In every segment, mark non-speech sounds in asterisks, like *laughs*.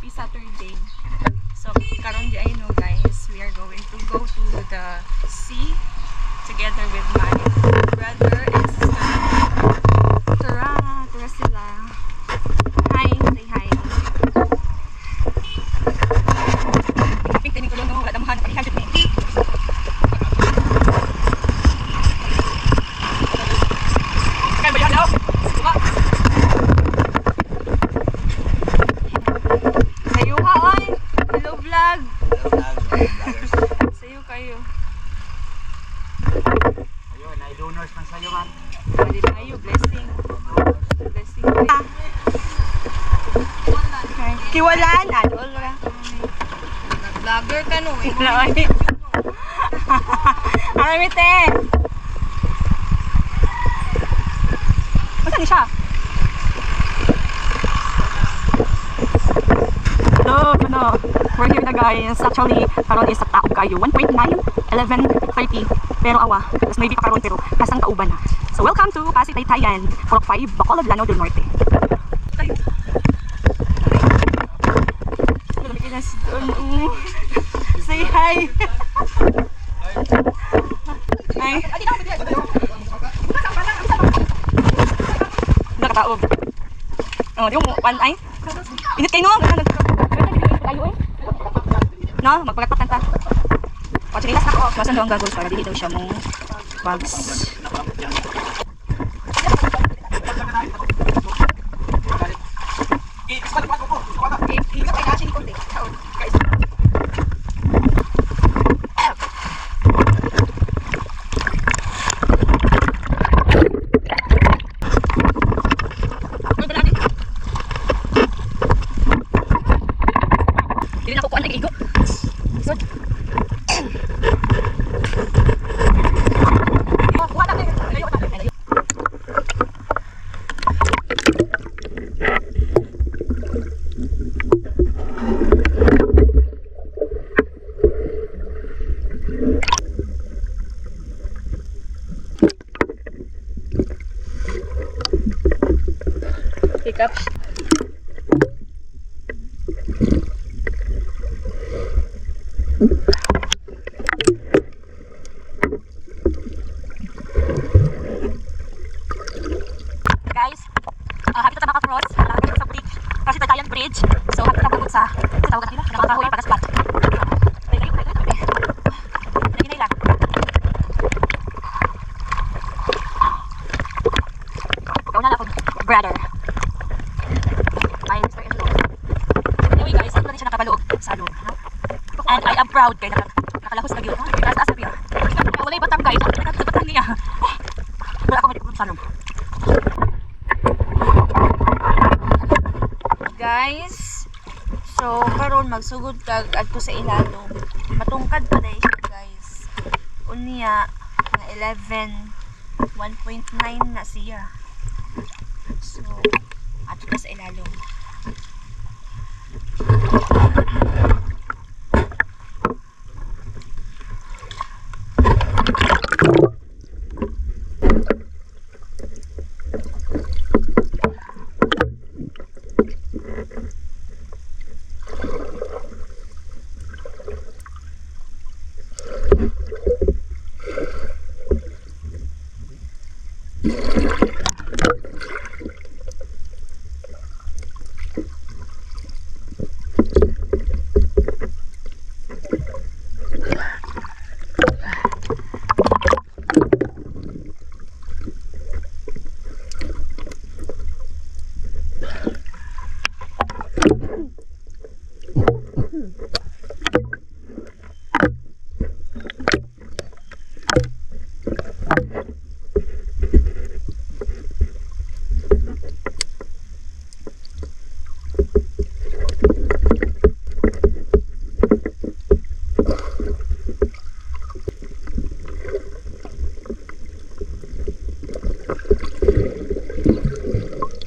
happy Saturday. So, karon di ay no guys, we are going to go to the sea together with my brother and Kiwalaan, adol ra. Vlogger ka no eh. *laughs* Wala ay. Arami te. Masa ni siya? Hello, ano, we're here na guys. Actually, karon is sa taog kayo. 1.9, 11.30. Pero awa, mas maybe pa karon pero kasang kauban na. So welcome to Pasig Taytayan, Purok 5, Bacolod, Lanao del Norte. Pinas doon. mm. Say hi. Hi. Nakataog. Oh, di mo pan ay. Init kayo no. No, magpagatan ta. Pachilitas na ko. Masan daw ang gagawin para daw siya mong bags. Higa kay kasi ni konti. Guys. Dili na ko kuan nagigo. Isod. Oh, kuha na kayo. Layo na. Layo. Pick up. Guys, uh, happy na maka-cross. Malapit na sa bridge. Kasi Tatayan Bridge. So, na pagod sa sa tawag nila. Nakakahoy para sa part. Layo, layo, layo, layo. Lagi na ilan. Ikaw na lang akong brother. My Mr. Angelo. Anyway guys, ito na siya nakabaloob sa loob. No? And I am proud kay naka, nakalahos na yun. Ha? Taas taas na yun. Kaya wala batang guys. Nakatapatan niya. Wala ako may sa loob. Guys, so karon magsugod kag adto sa ilalom. Matungkad pa dai guys. Unya nga 11 1.9 na siya. So, ato na sa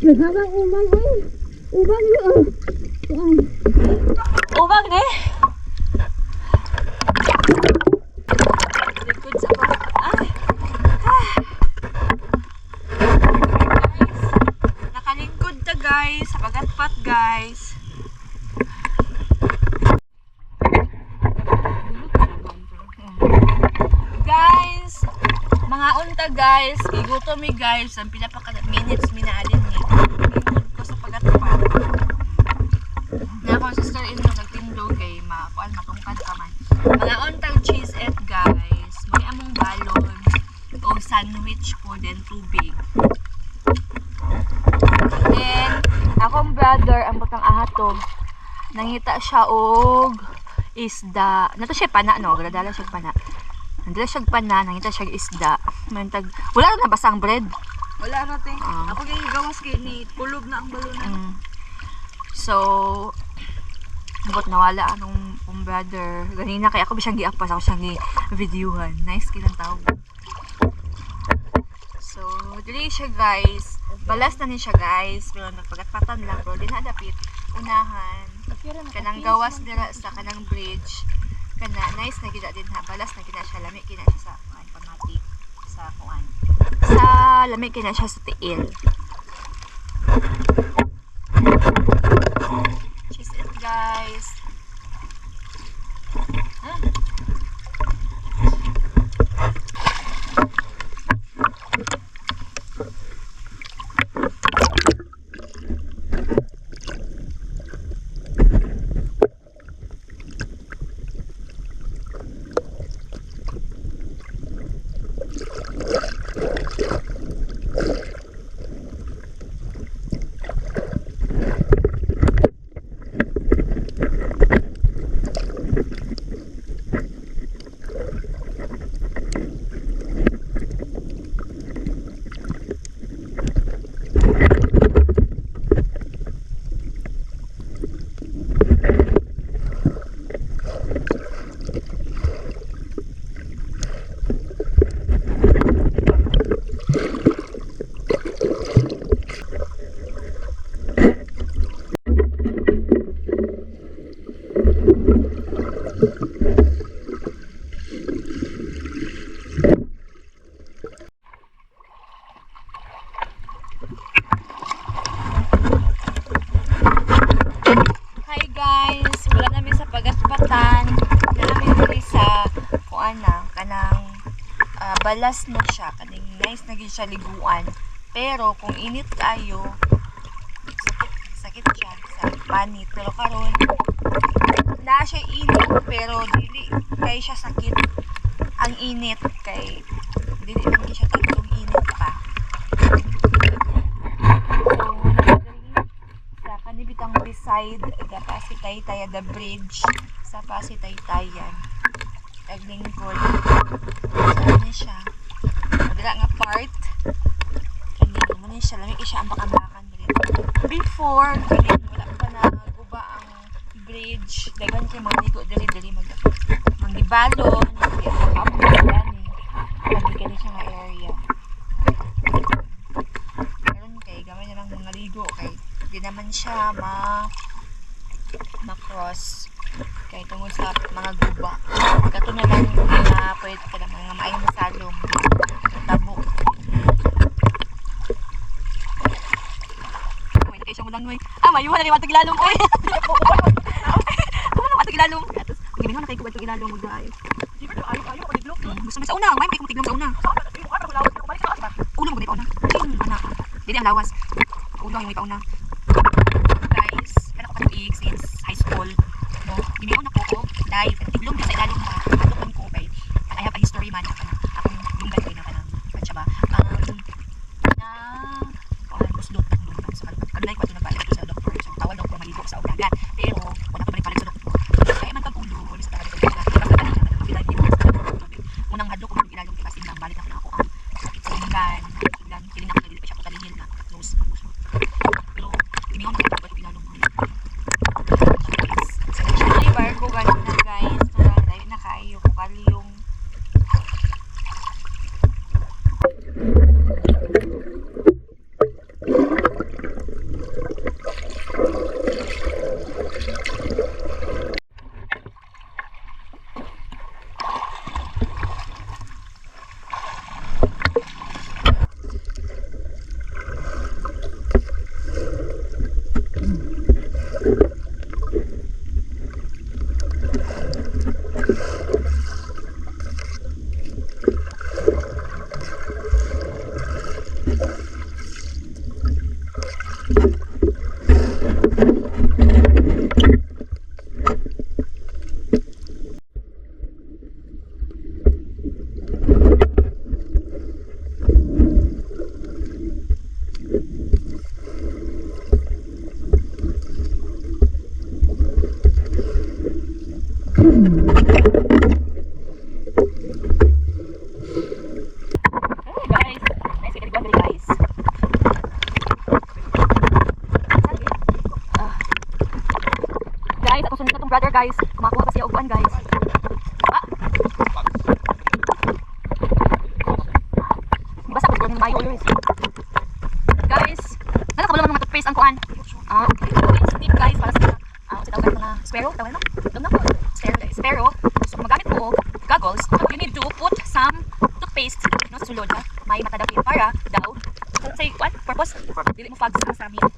사방 오방 오방 오방 오방네? Guys, iguto mi guys, ang pila pa ka minutes minaalin ni. Lingkod ko sa pagatupa. Na ako sister in law nagtindog kay ma kuan matungkad ka man. Mga ontang cheese et guys, may among balon o sandwich po then tubig. Then akong brother ang butang ahato. Nangita siya og isda. Nato siya pana no, gradala siya pana. Nandila siya pana, nangita siya isda. Man tag wala na basang bread. Wala na, te. Ah. Ako kay gawas kay ni Pulog na ang balunan. Mm. So, but nawala anong kong brother. Ganina kaya ako bisang giakpas ako siyang gi-videohan. Nice kilang tao. So, dili siya guys. Balas na ni siya guys. Pero nagpagatpatan lang. Pero di na dapit. Unahan. Kanang gawas dira sa kanang bridge. Kana nice na gina din ha. Balas na gina siya. Lami gina siya sa kuan pamati. Sa kuan. Sa lami gina siya sa tiil. Cheese it guys. Huh? Hi guys! Wala namin sa pagatpatan. Namin diri sa kuan na kanang ah, balas na siya. Kaning nice na siya liguan. Pero kung init kayo, sakit, sakit siya sa panit. Pero karon na siya init pero dili kay siya sakit ang init kay dili man siya tagtong init pa. So, kanibitang beside the Pasitaytaya the bridge sa Pasitaytayan taglingkod so ano siya. Madala nga part. Kani mo ni siya. Lamig siya. Ambak-ambakan diri before kani wala pa na guba ang bridge. Dagan kay mga ligo diri diri mag manggibalon mag-ambo gani kani kani siya area Meron kay gamay na lang mga kay di naman siya ma ma-cross kay tungod sa mga guba. Kato na lang na pwede ka lang mga maayong masalong tabo. Wait, kay siya mo lang, Ah, mayuhan na ni Watag Ilalong, oy. Ano na Watag Ilalong? Atos, giminon na kay Watag Ilalong mo. Mm, Gusto mo sa una, may mo tiglom sa una. Ulo mo gani pa una. Dili ang lawas. Ulo ang may pa una. Guys, kana ko pa since high school. Giminon na ko ko. Tiglom ka sa ilalim pa. Ato kon ko kay I have a history man ako na. Akong yung ganoy na kanang siya ba? Um, na oh, muslot na kung sa kalpag. Kanlay ko ito na balik ito sa doktor. So, tawag doktor maligo sa ugagan. Pero, wala pa balik balik sa doktor. Kaya man pag ulo, ulis na kami. Unang hadlo ko ilalong kasi nang balik ako na ako ang sakit sa inggan. Inggan, kiling ako dili pa siya ko talihil na. Nose. Pero, imingon ko pa ilalong mo. Actually, bar ko ganun na guys. Tura, dahil na kayo ko kaliyong Hey guys, guys. Guys, ako sunod na tong brother guys. Kumakuha pa siya upuan guys. Ah. Di ba sa ko ni mayo always. Guys, nala mga toothpaste ang kuan? Ah, okay. It's tip guys para sa ah, sa tawag mga sparrow, tawag na? Tawag na po. Guys. Sparrow. So, kung magamit mo og goggles, you need to put some toothpaste no, sulod ha. May matadaki para daw say what purpose? Dili mo fog sa amin.